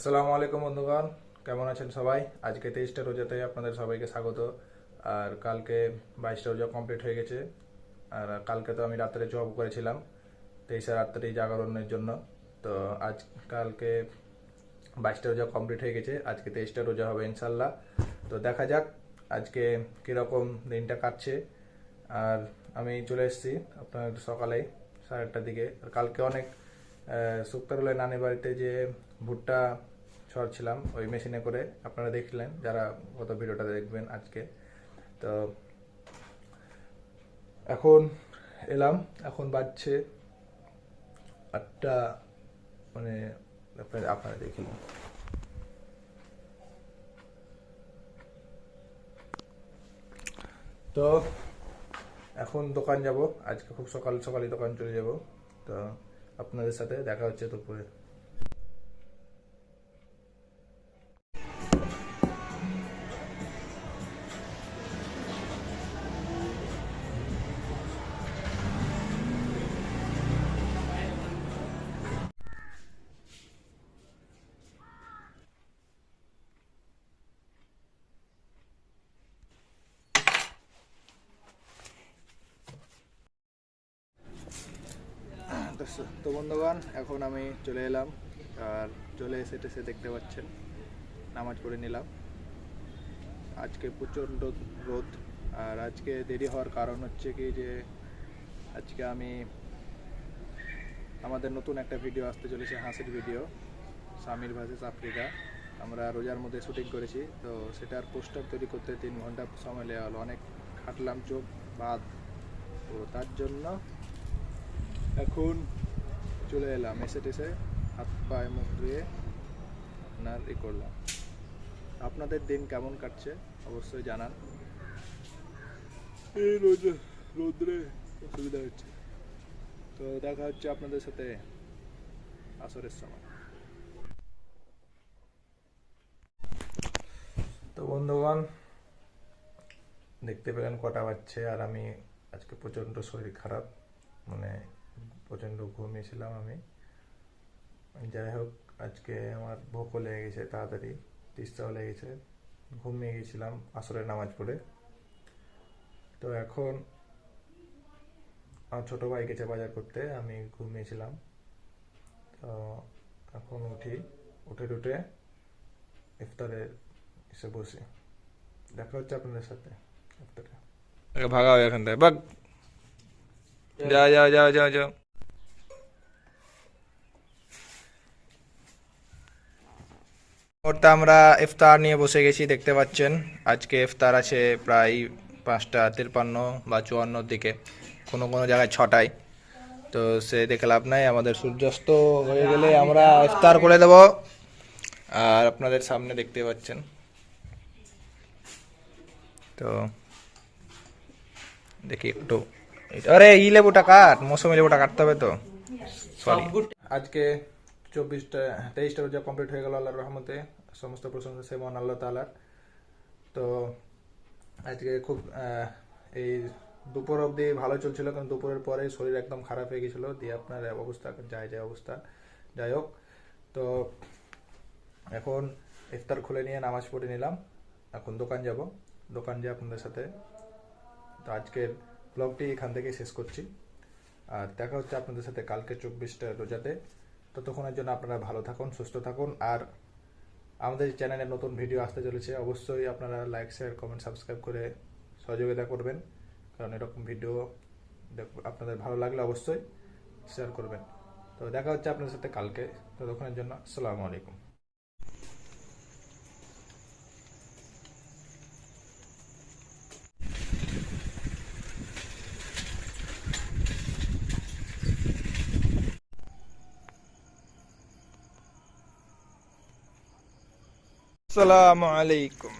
আসসালামু আলাইকুম বন্ধুগণ, কেমন আছেন সবাই? আজকে তেইশটা রোজাতে আপনাদের সবাইকে স্বাগত। আর কালকে বাইশটা রোজা কমপ্লিট হয়ে গেছে। আর কালকে তো আমি রাত্রে জব করেছিলাম, তেইশে রাত্রি জাগরণের জন্য। তো আজ কালকে বাইশটা রোজা কমপ্লিট হয়ে গেছে, আজকে তেইশটা রোজা হবে ইনশাল্লাহ তো দেখা যাক আজকে কীরকম দিনটা কাটছে। আর আমি চলে এসেছি আপনার সকালে সাড়ে আটটার দিকে। আর কালকে অনেক শুক্তারুলের নানি বাড়িতে যে ভুট্টা ছড়ছিলাম, ওই মেশিনে করে আপনারা দেখলেন, যারা গত ভিডিওটা দেখবেন আজকে। তো এখন এলাম, এখন বাজছে আটটা মানে আপনারা আপনারা দেখিলেন তো এখন দোকান যাব, আজকে খুব সকাল সকালই দোকান চলে যাব। তো да кобще тупое তো বন্ধুগণ, এখন আমি চলে এলাম আর চলে এসে টেসে দেখতে পাচ্ছেন, নামাজ পড়ে নিলাম। আজকে প্রচণ্ড রোদ আর আজকে দেরি হওয়ার কারণ হচ্ছে কি যে, আজকে আমি আমাদের নতুন একটা ভিডিও আসতে চলেছে, হাসির ভিডিও স্বামীর ভার্সেস আফ্রিকা। আমরা রোজার মধ্যে শুটিং করেছি, তো সেটার পোস্টার তৈরি করতে তিন ঘণ্টা সময় লেগে হলো। অনেক খাটলাম চোখ, বাদ। তো তার জন্য এখন চলে এলাম এসে টেসে হাত পায়ে মুখ ধুয়ে আপনার ই করলাম। আপনাদের দিন কেমন কাটছে? অবশ্যই জানান। এই রোদ রোদ্রে অসুবিধা হচ্ছে। তো দেখা হচ্ছে আপনাদের সাথে আসরের সময়। তো বন্ধুগণ দেখতে পেলেন কটা বাজছে আর আমি আজকে প্রচণ্ড শরীর খারাপ মানে প্রচণ্ড ঘুমিয়েছিলাম আমি। যাই হোক, আজকে আমার ভোকও লেগে গেছে তাড়াতাড়ি, তিস্তাও লেগেছে ঘুমিয়ে গেছিলাম আসরের নামাজ পড়ে। তো এখন আমার ছোটো ভাই গেছে বাজার করতে, আমি ঘুমিয়েছিলাম। তো এখন উঠি, উঠে টুটে ইফতারে এসে বসি। দেখা হচ্ছে আপনাদের সাথে ইফতারে। ভাগা হয় এখান থেকে। যাও যাও যাও যাও যাও মুহূর্তে আমরা ইফতার নিয়ে বসে গেছি দেখতে পাচ্ছেন। আজকে ইফতার আছে প্রায় পাঁচটা তিরপান্ন বা চুয়ান্নর দিকে। কোনো কোনো জায়গায় ছটায়। তো সে দেখে লাভ নাই আমাদের সূর্যাস্ত হয়ে গেলে আমরা ইফতার করে দেব। আর আপনাদের সামনে দেখতে পাচ্ছেন। তো দেখি একটু। আরে ই লেবুটা কাট মৌসুমি লেবুটা কাটতে হবে তো। সরি আজকে চব্বিশটা, তেইশটা রোজা কমপ্লিট হয়ে গেল আল্লাহর রহমতে। সমস্ত প্রশংসা সে মহান আল্লাহ তালার তো আজকে খুব এই দুপুর অবধি ভালো চলছিল, কারণ দুপুরের পরে শরীর একদম খারাপ হয়ে গেছিল। দিয়ে আপনার অবস্থা যায় যায় অবস্থা। যাই হোক, তো এখন ইফতার খুলে নিয়ে নামাজ পড়ে নিলাম। এখন দোকান যাব। দোকান যেয়ে আপনাদের সাথে তো আজকের ব্লগটি এখান থেকে শেষ করছি। আর দেখা হচ্ছে আপনাদের সাথে কালকে চব্বিশটা রোজাতে। ততক্ষণের জন্য আপনারা ভালো থাকুন, সুস্থ থাকুন। আর আমাদের চ্যানেলে নতুন ভিডিও আসতে চলেছে, অবশ্যই আপনারা লাইক শেয়ার কমেন্ট সাবস্ক্রাইব করে সহযোগিতা করবেন। কারণ এরকম ভিডিও আপনাদের ভালো লাগলে অবশ্যই শেয়ার করবেন। তো দেখা হচ্ছে আপনাদের সাথে কালকে। ততক্ষণের জন্য আসসালামু আলাইকুম। আসসালামু আলাইকুম